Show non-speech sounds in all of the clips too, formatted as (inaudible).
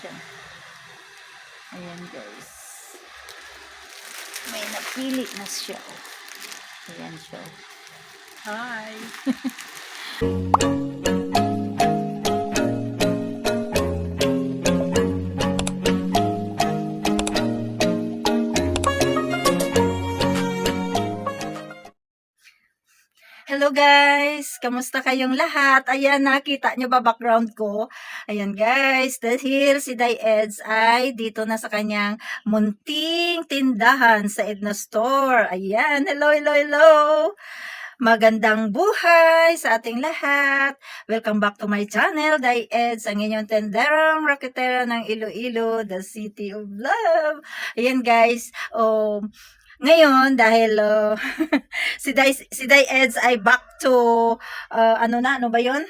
siya. Ayan guys. May napili na siya. oh. Ayan siya. oh. Hi. (laughs) Hello guys! Kamusta kayong lahat? Ayan, nakita nyo ba background ko? Ayan guys, dahil si Day Eds ay dito na sa kanyang munting tindahan sa Edna Store. Ayan, hello, hello, hello! Magandang buhay sa ating lahat! Welcome back to my channel, Day Eds, ang inyong tenderang raketera ng Iloilo, the city of love. Ayan guys, oh, ngayon, dahil uh, (laughs) si Day, si Day Eds ay back to, uh, ano na, ano ba yun?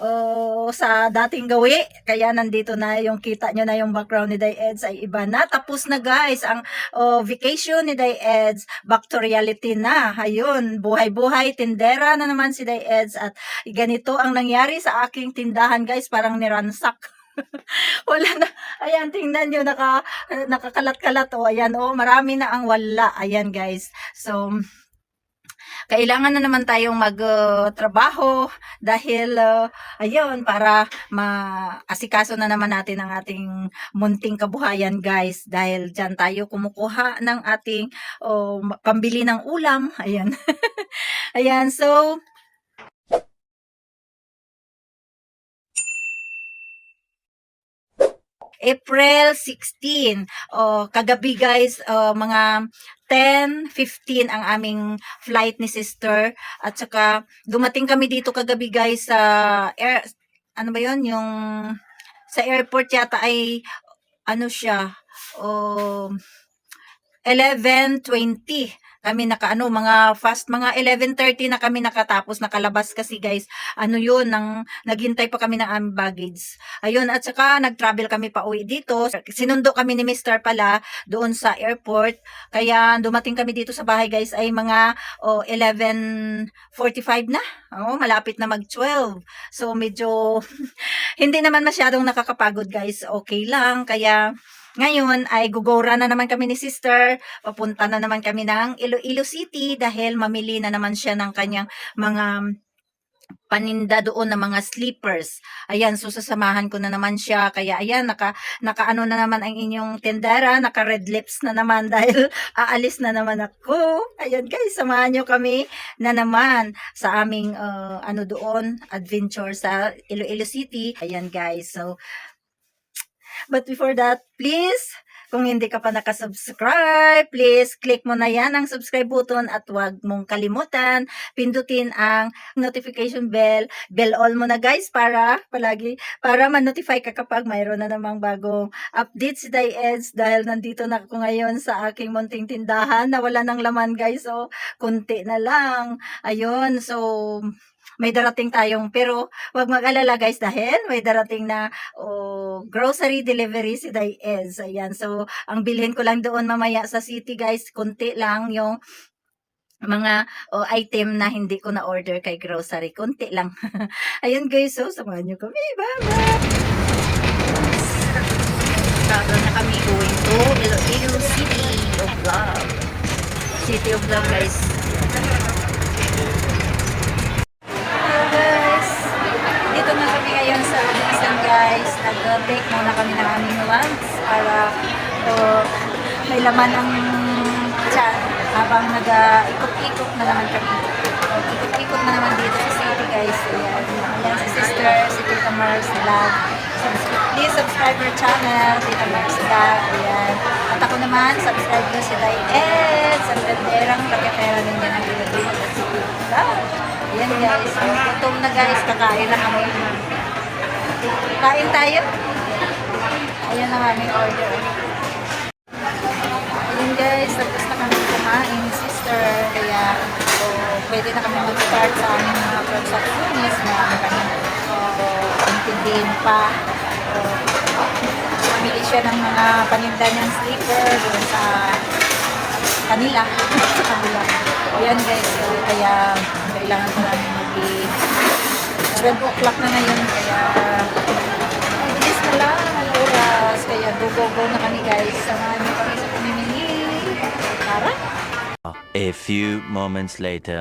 Uh, sa dating gawi. Kaya nandito na yung kita nyo na yung background ni Day Eds ay iba na. Tapos na guys, ang uh, vacation ni Day Eds, back to reality na. Ayun, buhay-buhay, tindera na naman si Day Eds. At ganito ang nangyari sa aking tindahan guys, parang niransak. (laughs) (laughs) wala na. Ayan, tingnan nyo, naka, nakakalat-kalat. O, ayan, o, marami na ang wala. Ayan, guys. So, kailangan na naman tayong magtrabaho dahil, uh, ayun, para maasikaso na naman natin ang ating munting kabuhayan, guys. Dahil dyan tayo kumukuha ng ating oh, pambili ng ulam. Ayan. (laughs) ayan, so, April 16. O, kagabi guys, o, mga 10.15 ang aming flight ni sister. At saka, dumating kami dito kagabi guys sa air, ano ba yon yung sa airport yata ay, ano siya, o, 11.20 kami naka ano mga fast mga 11:30 na kami nakatapos nakalabas kasi guys ano yun nang naghintay pa kami ng aming baggage. Ayun at saka nag-travel kami pa uwi dito. Sinundo kami ni Mr. pala doon sa airport. Kaya dumating kami dito sa bahay guys ay mga oh, 11:45 na. Oh malapit na mag 12 so medyo (laughs) hindi naman masyadong nakakapagod guys. Okay lang kaya ngayon ay gugora na naman kami ni sister. Papunta na naman kami ng Iloilo City dahil mamili na naman siya ng kanyang mga paninda doon ng mga sleepers. Ayan, so sasamahan ko na naman siya. Kaya ayan, naka, naka ano na naman ang inyong tendera, naka red lips na naman (laughs) dahil aalis na naman ako. Ayan guys, samahan nyo kami na naman sa aming uh, ano doon, adventure sa Iloilo City. Ayan guys, so But before that, please, kung hindi ka pa nakasubscribe, please click mo na yan ang subscribe button at huwag mong kalimutan, pindutin ang notification bell. Bell all mo na guys para palagi, para ma-notify ka kapag mayroon na namang bagong update si Eds dahil nandito na ako ngayon sa aking munting tindahan na wala ng laman guys. So, kunti na lang. Ayun, so may darating tayong pero wag mag-alala guys dahil may darating na oh, grocery delivery si Eds. Ayan. So, ang bilhin ko lang doon mamaya sa city guys, kunti lang yung mga oh, item na hindi ko na order kay grocery. Kunti lang. (laughs) Ayun guys, so samahan nyo kami. Bye-bye! Travel na kami going to Iloilo City of Love. City of Love guys. Hello guys! Dito na kami ngayon sa Abisan guys. Nag-take muna kami ng aming lunch para oh, may laman ang chan habang nag-ikot-ikot na naman kami. Ikot-ikot na naman dito sa city guys. Ayan, Ayan si sister, si Tita Mars Vlog. Please subscribe our channel, Tita Mars Vlog. Ayan. At ako naman, subscribe ko si Day Ed, sa ganderang raketera ninyo ng Pilipino. Ayan guys, so, gutom na guys, kakain na kami. Kain tayo. Ayan ang aming order. Ayun guys, tapos na kami kumain sister. Kaya so, pwede na kami mag-start sa aming mga transactions. Marami kami intindihin pa. So, mamili siya ng mga paninda niyang sleeper doon sa kanila. (laughs) sa kanila. Ayan guys, so, kaya kailangan ko namin mag-i 12 o'clock na ngayon, kaya mabilis na lang ang oras. Kaya go-go-go na kami guys. Samahan niyo kami sa pamimili. Tara! A few moments later.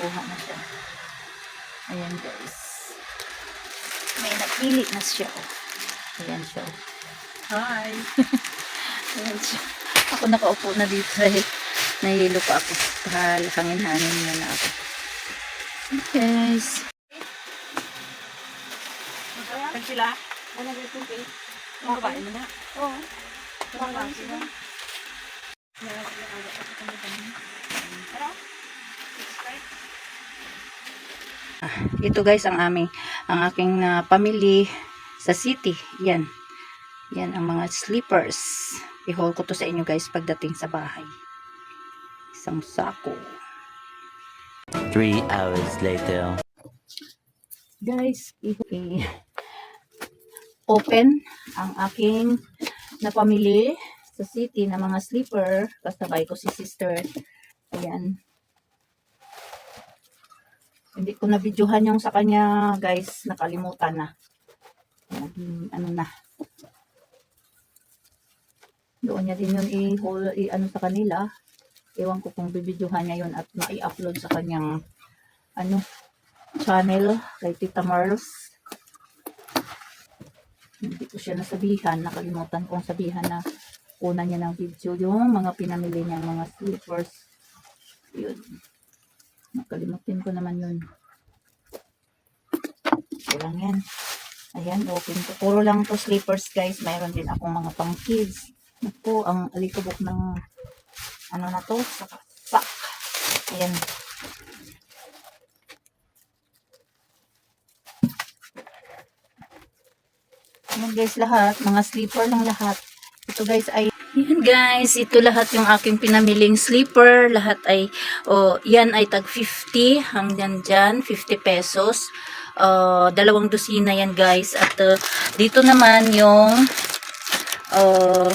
Nakuha na siya. Ayan guys. May napili na siya. oh. Ayan siya. oh. Hi! (laughs) Ayan siya. Ako nakaupo na dito dahil nahihilo pa ako. Kahal, hangin-hangin na na ako. Guys. Kan sila? Ano ba ito? Ang babae mo na? Oo. Babae sila. Ito guys ang aming ang aking uh, family sa city. Yan. Yan ang mga sleepers. I-haul ko to sa inyo guys pagdating sa bahay. Isang sako. Three hours later. Guys, i- open ang aking napamili sa city na mga sleeper. Kasabay ko si sister. Ayan. Hindi ko na videohan yung sa kanya, guys. Nakalimutan na. Naging, ano na. Doon niya din yun i-hold, i-ano sa kanila. Ewan ko kung bibidyohan niya yun at ma-i-upload sa kanyang, ano, channel kay Tita Marls. Hindi ko siya nasabihan. Nakalimutan kong sabihan na una niya ng video yung mga pinamili niya mga slippers. Yun. Nakalimutin ko naman yun. Ito lang yan. Ayan, open ko. Puro lang to slippers guys. Mayroon din akong mga pang kids. Ito, ang alikabok ng ano na to? Sak. sak. Ayan. Ayan guys, lahat. Mga sleeper lang lahat. Ito guys ay guys, ito lahat yung aking pinamiling sleeper. Lahat ay, oh, yan ay tag 50 hanggang dyan, 50 pesos. Uh, dalawang dosina yan guys. At uh, dito naman yung uh,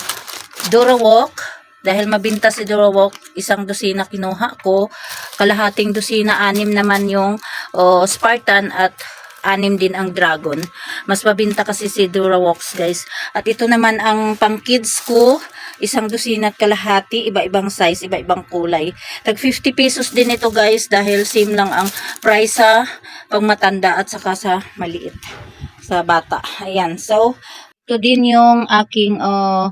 Durawalk. Dahil mabinta si Durawalk, isang dosina kinuha ko. Kalahating dosina, anim naman yung uh, Spartan at anim din ang dragon. Mas mabinta kasi si Durawalks guys. At ito naman ang pang kids ko. Isang dosina at kalahati. Iba-ibang size, iba-ibang kulay. Tag 50 pesos din ito guys. Dahil same lang ang price sa pang matanda at saka sa maliit. Sa bata. Ayan. So, ito din yung aking uh,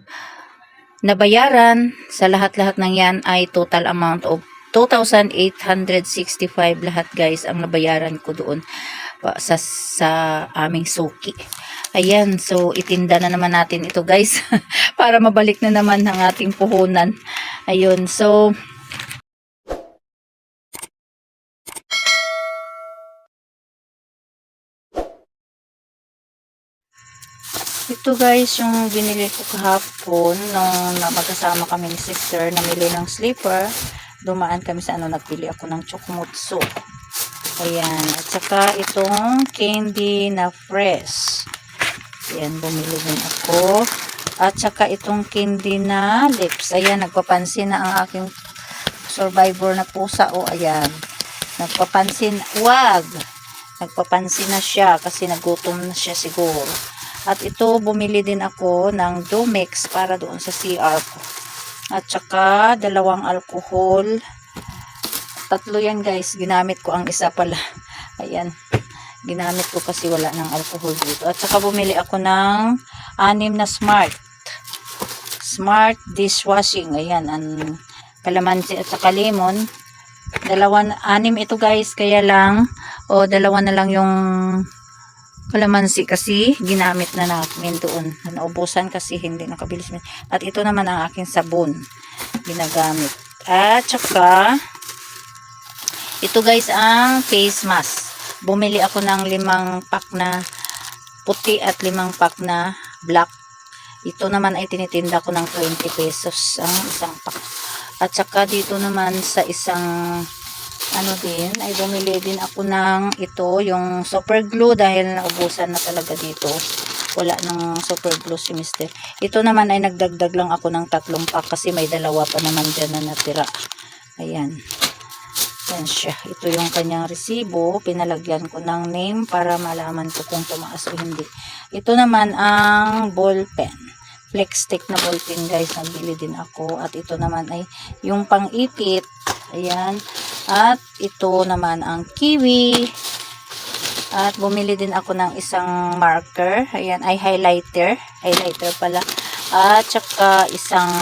nabayaran. Sa lahat-lahat ng yan ay total amount of 2,865 lahat guys ang nabayaran ko doon sa, sa aming suki. Ayan, so itinda na naman natin ito guys (laughs) para mabalik na naman ang ating puhunan. Ayun, so ito guys yung binili ko kahapon nung na magkasama kami ni sister namili ng sleeper dumaan kami sa ano nagpili ako ng chokumutsu Ayan. At saka itong candy na fresh. Ayan, bumili din ako. At saka itong candy na lips. Ayan, nagpapansin na ang aking survivor na pusa. O, ayan. Nagpapansin. Wag! Nagpapansin na siya kasi nagutom na siya siguro. At ito, bumili din ako ng Domex para doon sa CR ko. At saka, dalawang alcohol tatlo yan guys ginamit ko ang isa pala ayan ginamit ko kasi wala ng alcohol dito. At saka bumili ako ng anim na smart. Smart dishwashing. Ayan ang kalamansi at saka lemon. Dalawa anim ito guys. Kaya lang o dalawa na lang yung kalamansi kasi ginamit na namin doon. Naubusan kasi hindi nakabilis. At ito naman ang aking sabon. Ginagamit. At saka ito guys ang face mask. Bumili ako ng limang pack na puti at limang pack na black. Ito naman ay tinitinda ko ng 20 pesos ang isang pack. At saka dito naman sa isang ano din, ay bumili din ako ng ito, yung super glue dahil naubusan na talaga dito. wala nang super glue si mister. Ito naman ay nagdagdag lang ako ng tatlong pack kasi may dalawa pa naman dyan na natira. Ayan. Siya. Ito yung kanyang resibo. Pinalagyan ko ng name para malaman ko kung tumaas o hindi. Ito naman ang ball pen. Flex stick na ball pen guys. Nabili din ako. At ito naman ay yung pang-ipit. Ayan. At ito naman ang kiwi. At bumili din ako ng isang marker. Ayan, ay highlighter. Highlighter pala. At saka isang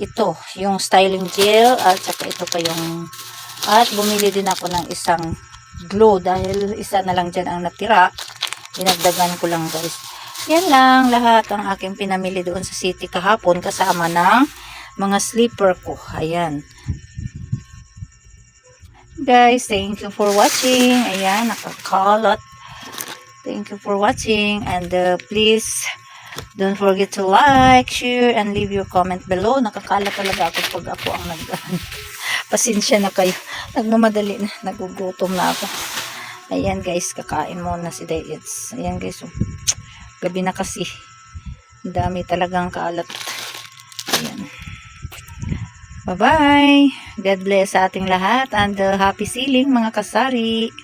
ito, yung styling gel. At saka ito pa yung at bumili din ako ng isang glue dahil isa na lang dyan ang natira. Dinagdagan ko lang guys. Yan lang lahat ang aking pinamili doon sa city kahapon kasama ng mga slipper ko. Ayan. Guys, thank you for watching. Ayan, nakakalot. Thank you for watching. And uh, please, don't forget to like, share, and leave your comment below. Nakakalat talaga ako pag ako ang nag (laughs) Pasensya na kayo. Nagmamadali na. Nagugutom na ako. Ayan guys, kakain muna si Dayets. Ayan guys, oh. gabi na kasi. Dami talagang kalat. Ayan. Bye-bye. God bless sa ating lahat and uh, happy sealing mga kasari.